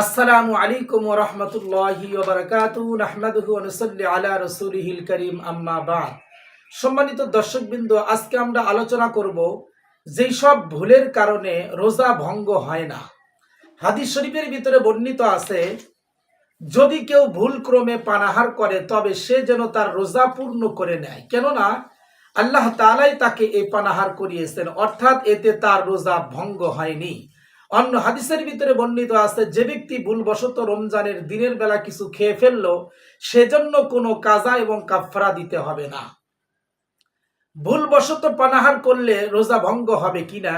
আসসালামু আলাইকুম রহমতুল্লাহি আলা রাসূলিহিল কারীম, আম্মা বাদ। সম্মানিত দর্শকবৃন্দ, আজকে আমরা আলোচনা করব যেই সব ভুলের কারণে রোজা ভঙ্গ হয় না। হাদিস শরীফের ভিতরে বর্ণিত আছে, যদি কেউ ভুল ক্রমে পানাহার করে, তবে সে যেন তার রোজা পূর্ণ করে নেয়। কেননা, আল্লাহ তাআলাই তাকে এই পানাহার করিয়েছেন, অর্থাৎ এতে তার রোজা ভঙ্গ হয়নি। অন্য হাদিসের ভিতরে বর্ণিত আছে, যে ব্যক্তি ভুলবশত রমজানের দিনের বেলা কিছু খেয়ে ফেলল, সেজন্য কোনো কাজা এবং কাফরা দিতে হবে না। ভুলবশত পানাহার করলে রোজা ভঙ্গ হবে কিনা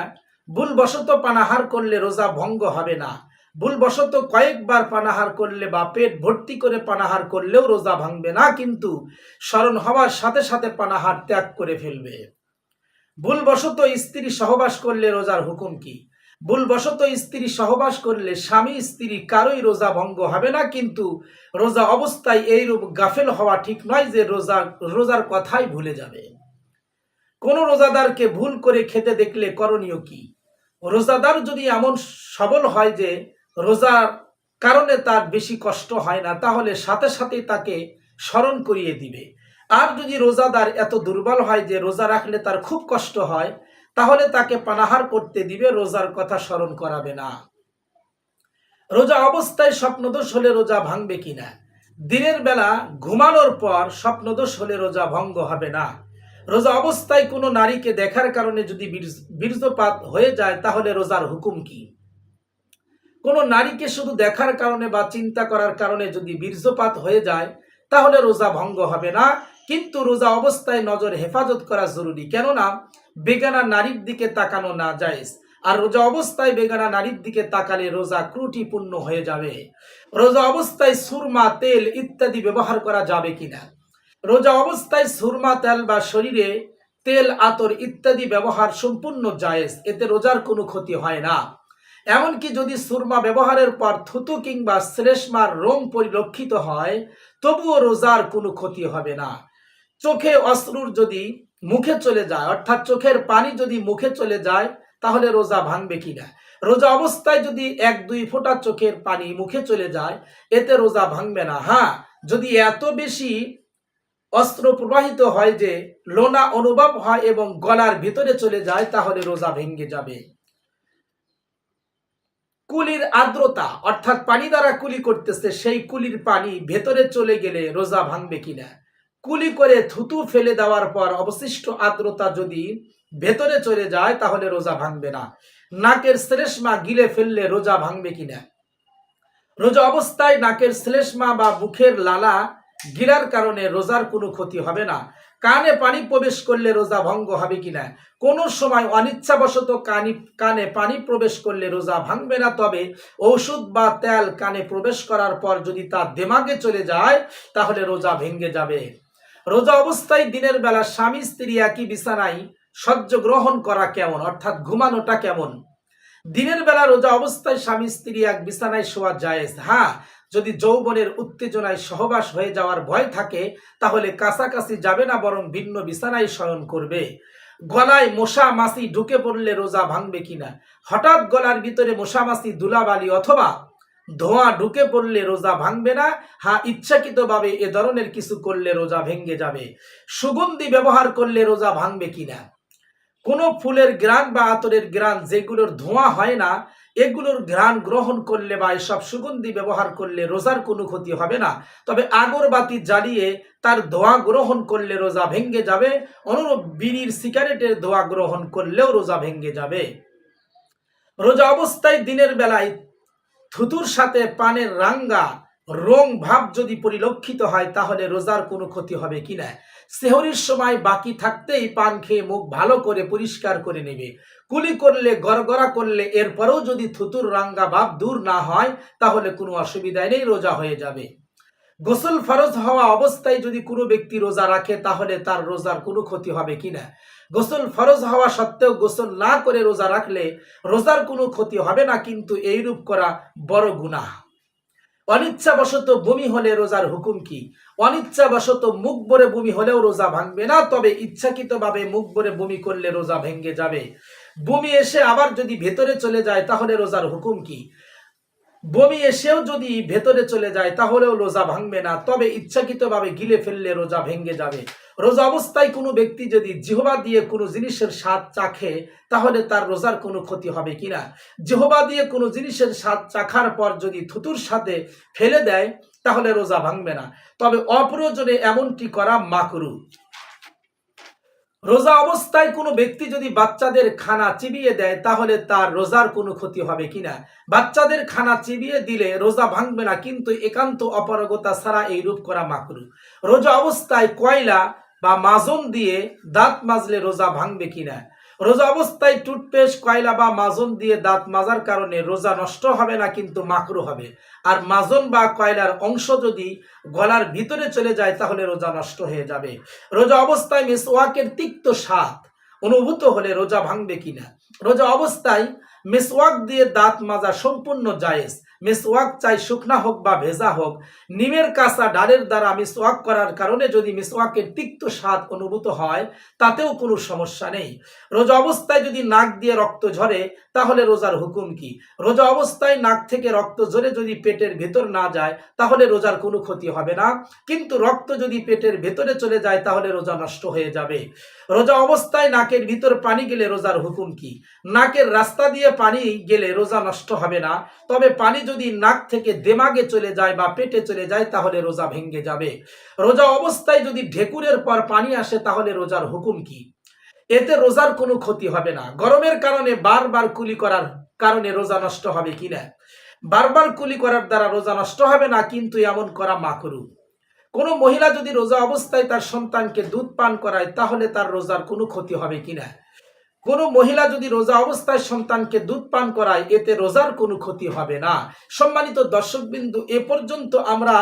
ভুলবশত পানাহার করলে রোজা ভঙ্গ হবে না। ভুলবশত কয়েকবার পানাহার করলে বা পেট ভর্তি করে পানাহার করলেও রোজা ভাঙবে না, কিন্তু স্মরণ হওয়ার সাথে সাথে পানাহার ত্যাগ করে ফেলবে। ভুলবশত স্ত্রী সহবাস করলে রোজার হুকুম কি? ভুলবশত স্ত্রী সহবাস করলে স্বামী স্ত্রী কারোই রোজা ভঙ্গ হবে না, কিন্তু রোজা অবস্থায় এইরূপ গাফেল হওয়া ঠিক নয় যে রোজা, রোজার কথাই ভুলে যাবে। কোন রোজাদারকে ভুল করে খেতে দেখলে করণীয় কি? রোজাদার যদি এমন সবল হয় যে রোজার কারণে তার বেশি কষ্ট হয় না, তাহলে সাথে সাথে তাকে স্মরণ করিয়ে দিবে। আর যদি রোজাদার এত দুর্বল হয় যে রোজা রাখলে তার খুব কষ্ট হয় তাহলে তাকে পানাহার করতে দিবে, রোজার কথা স্মরণ করাবে না। রোজা অবস্থায় স্বপ্নদোষ হলে রোজা ভাঙবে কিনা? দিনের বেলা ঘুমানোর পর স্বপ্নদোষ হলে রোজা ভঙ্গ হবে না। রোজা অবস্থায় কোনো নারীকে দেখার কারণে যদি বীর্যপাত হয়ে যায়, তাহলে রোজার হুকুম কি? কোনো নারীকে শুধু দেখার কারণে বা চিন্তা করার কারণে যদি বীর্যপাত হয়ে যায়, তাহলে রোজা ভঙ্গ হবে না। কিন্তু রোজা অবস্থায় নজর হেফাজত করা জরুরি। কেননা, বেগানা নারীর দিকে তাকানো না জায়েজ। আর রোজা অবস্থায় বেগানা নারীর দিকে তাকালে রোজা ত্রুটিপূর্ণ হয়ে যাবে। রোজা অবস্থায় সুরমা, তেল ইত্যাদি ব্যবহার করা যাবে কিনা? রোজা অবস্থায় সুরমা, তেল বা শরীরে তেল, আতর ইত্যাদি ব্যবহার সম্পূর্ণ জায়েজ। এতে রোজার কোনো ক্ষতি হয় না। এমনকি যদি সুরমা ব্যবহারের পর থুতু কিংবা শ্লেষ্মার রোম পরিলক্ষিত হয়, তবুও রোজার কোনো ক্ষতি হবে না। চোখে অশ্রুর যদি মুখে চলে যায়, অর্থাৎ চোখের পানি যদি মুখে চলে যায়, তাহলে রোজা ভাঙবে কিনা? রোজা অবস্থায় যদি এক দুই ফোঁটা চোখের পানি মুখে চলে যায়, এতে রোজা ভাঙবে না। হ্যাঁ যদি এত বেশি অস্ত্র প্রবাহিত হয় যে লোনা অনুভব হয় এবং গলার ভিতরে চলে যায়, তাহলে রোজা ভেঙে যাবে। কুলির আর্দ্রতা, অর্থাৎ পানি দ্বারা কুলি করতেছে, সেই কুলির পানি ভেতরে চলে গেলে রোজা ভাঙবে কিনা? কুলি করে থুতু ফেলে দেওয়ার পর অবশিষ্ট আর্দ্রতা যদি ভেতরে চলে যায়, তাহলে রোজা ভাঙবে না। নাকের শ্লেষ্মা গিলে ফেললে রোজা ভাঙবে কিনা? রোজা অবস্থায় নাকের শ্লেষ্মা বা মুখের লালা গিরার কারণে রোজার কোনো ক্ষতি হবে না। কানে পানি প্রবেশ করলে রোজা ভঙ্গ হবে কিনা? কোনো সময় অনিচ্ছাবশত কানি কানে পানি প্রবেশ করলে রোজা ভাঙবে না, তবে ঔষধ বা তেল কানে প্রবেশ করার পর যদি তা দেমাগে চলে যায়, তাহলে রোজা ভেঙে যাবে। রোজা অবস্থায় দিনের বেলা স্বামী, স্ত্রী একই বিছানায় সহ্য গ্রহণ করা কেমন? অর্থাৎ ঘুমানোটা কেমন? দিনের বেলা রোজা অবস্থায় স্বামী, স্ত্রী এক বিছানায় শোয়া জায়েজ? হ্যাঁ যদি যৌবনের উত্তেজনায় সহবাস হয়ে যাওয়ার ভয় থাকে, তাহলে কাছাকাছি যাবে না, বরং ভিন্ন বিছানায় শয়ন করবে। গলায় মশা মাছি ঢুকে পড়লে রোজা ভাঙবে কিনা? হঠাৎ গলার ভিতরে মশা মাছি দুলাবালি অথবা ধোঁয়া ঢুকে পড়লে রোজা ভাঙবে না। হ্যাঁ ইচ্ছাকৃতভাবে এ ধরনের কিছু করলে রোজা ভেঙে যাবে। সুগন্ধি ব্যবহার করলে রোজা ভাঙবে কিনা কোনো ফুলের গ্রান বা আতরের গ্রান যেগুলোর ধোঁয়া হয় না, এগুলোর ঘ্রাণ গ্রহণ করলে বা এসব সুগন্ধি ব্যবহার করলে রোজার কোনো ক্ষতি হবে না। তবে আগরবাতি জ্বালিয়ে তার ধোঁয়া গ্রহণ করলে রোজা ভেঙে যাবে। অনুরূপ বিড়ির সিগারেটের ধোঁয়া গ্রহণ করলেও রোজা ভেঙ্গে যাবে। রোজা অবস্থায় দিনের বেলায় থুতুর সাথে পানের রাঙ্গা, রং ভাব যদি পরিলক্ষিত হয়, তাহলে রোজার কোনো ক্ষতি হবে কি না? সেহরির সময় বাকি থাকতেই পান খেয়ে মুখ ভালো করে পরিষ্কার করে নেবে। কুলি করলে, গড়গড়া করলে, এরপরেও যদি থুতুর রাঙ্গা ভাব দূর না হয়, তাহলে কোনো অসুবিধা নেই, রোজা হয়ে যাবে। গোসল ফরজ হওয়া অবস্থায় যদি কোনো ব্যক্তি রোজা রাখে, তাহলে তার রোজার কোনো ক্ষতি হবে কিনা গোসল ফরজ হওয়া সত্ত্বেও গোসল না করে রোজা রাখলে রোজার কোনো ক্ষতি হবে না, কিন্তু এইরূপ করা বড় গুনাহ। অনিচ্ছাবশত বমি হলে রোজার হুকুম কি? অনিচ্ছাবশত মুখ ভরে বমি হলেও রোজা ভাঙবে না, তবে ইচ্ছাকৃতভাবে মুখ ভরে বমি করলে রোজা ভেঙে যাবে। বমি এসে আবার যদি ভেতরে চলে যায়, তাহলে রোজার হুকুম কি? বমি এসেও যদি ভেতরে চলে যায়, তাহলেও রোজা ভাঙবে না। তবে ইচ্ছাকৃতভাবে গিলে ফেললে রোজা ভেঙে যাবে। রোজা অবস্থায় কোনো ব্যক্তি যদি জিহবা দিয়ে কোনো জিনিসের স্বাদ চাখে তাহলে তার রোজার কোনো ক্ষতি হবে কিনা জিহবা দিয়ে কোনো জিনিসের স্বাদ চাখার পর যদি থুতুর সাথে ফেলে দেয়, তাহলে রোজা ভাঙবে না। তবে অপ্রয়োজনে এমনটি করা মাকরু। রোজা অবস্থায় কোনো ব্যক্তি যদি বাচ্চাদের খানা চিবিয়ে দেয়, তাহলে তার রোজার কোনো ক্ষতি হবে কিনা? বাচ্চাদের খানা চিবিয়ে দিলে রোজা ভাঙবে না, কিন্তু একান্ত অপারগতা ছাড়া এই রূপ করা মাকরু। রোজা অবস্থায় কয়লা বা মাজন দিয়ে দাঁত মাজলে রোজা ভাঙবে কিনা? রোজা অবস্থায় টুথপেস্ট, কয়লা বা মাজন দিয়ে দাঁত মাজার কারণে রোজা নষ্ট হবে না, কিন্তু মাকরু হবে। আর মাজন বা কয়লার অংশ যদি গলার ভিতরে চলে যায়, তাহলে রোজা নষ্ট হয়ে যাবে। রোজা অবস্থায় মিসওয়াকের তিক্ত স্বাদ অনুভূত হলে রোজা ভাঙবে কিনা? রোজা অবস্থায় মিসওয়াক দিয়ে দাঁত মাজা সম্পূর্ণ জায়েজ। মিসওয়াক চাই শুকনা হোক বা ভেজা হোক, নিমের কাঁচা ডালের দ্বারা মিসওয়াক করার কারণে যদি মিসওয়াকের তিক্ত স্বাদ অনুভূত হয়, তাতেও কোনো সমস্যা নেই। রোজা অবস্থায় যদি নাক দিয়ে রক্ত ঝরে, তাহলে রোজার হুকুম কি? রোজা অবস্থায় নাক থেকে রক্ত ঝরে যদি পেটের ভেতর না যায়, তাহলে রোজার কোনো ক্ষতি হবে না। কিন্তু রক্ত যদি পেটের ভেতরে চলে যায়, তাহলে রোজা নষ্ট হয়ে যাবে। রোজা অবস্থায় নাকের ভিতর পানি গেলে রোজার হুকুম কি? নাকের রাস্তা দিয়ে পানি গেলে রোজা নষ্ট হবে না। তবে পানি যদি নাক থেকে দেমাগে চলে যায় বা পেটে চলে যায়, তাহলে রোজা ভেঙে যাবে। রোজা অবস্থায় যদি ঢেকুরের পর পানি আসে, তাহলে রোজার হুকুম কি? এতে রোজার কোনো ক্ষতি হবে না। গরমের কারণে বারবার কুলি করার কারণে রোজা নষ্ট হবে কিনা বারবার কুলি করার দ্বারা রোজা নষ্ট হবে না, কিন্তু এমন করা মাকরু কোনো মহিলা যদি রোজা অবস্থায় তার সন্তানকে দুধ পান করায়, তাহলে তার রোজার কোনো ক্ষতি হবে কিনা কোনো মহিলা যদি রোজা অবস্থায় সন্তানকে দুধ পান করায়, এতে রোজার কোনো ক্ষতি হবে না। সম্মানিত দর্শকবিন্দু, এ পর্যন্ত আমরা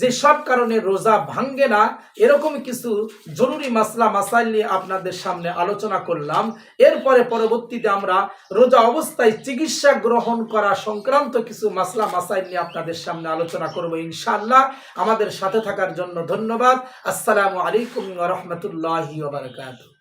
যে সব কারণে রোজা ভাঙ্গে না, এরকম কিছু জরুরি মাসলা, মাসাইল নিয়ে আপনাদের সামনে আলোচনা করলাম। এরপরে পরবর্তীতে আমরা রোজা অবস্থায় চিকিৎসা গ্রহণ করা সংক্রান্ত কিছু মাসলা, মাসাইল নিয়ে আপনাদের সামনে আলোচনা করব ইনশাআল্লাহ। আমাদের সাথে থাকার জন্য ধন্যবাদ। আসসালামু আলাইকুম রহমতুল্লাহি বারকাতুহ।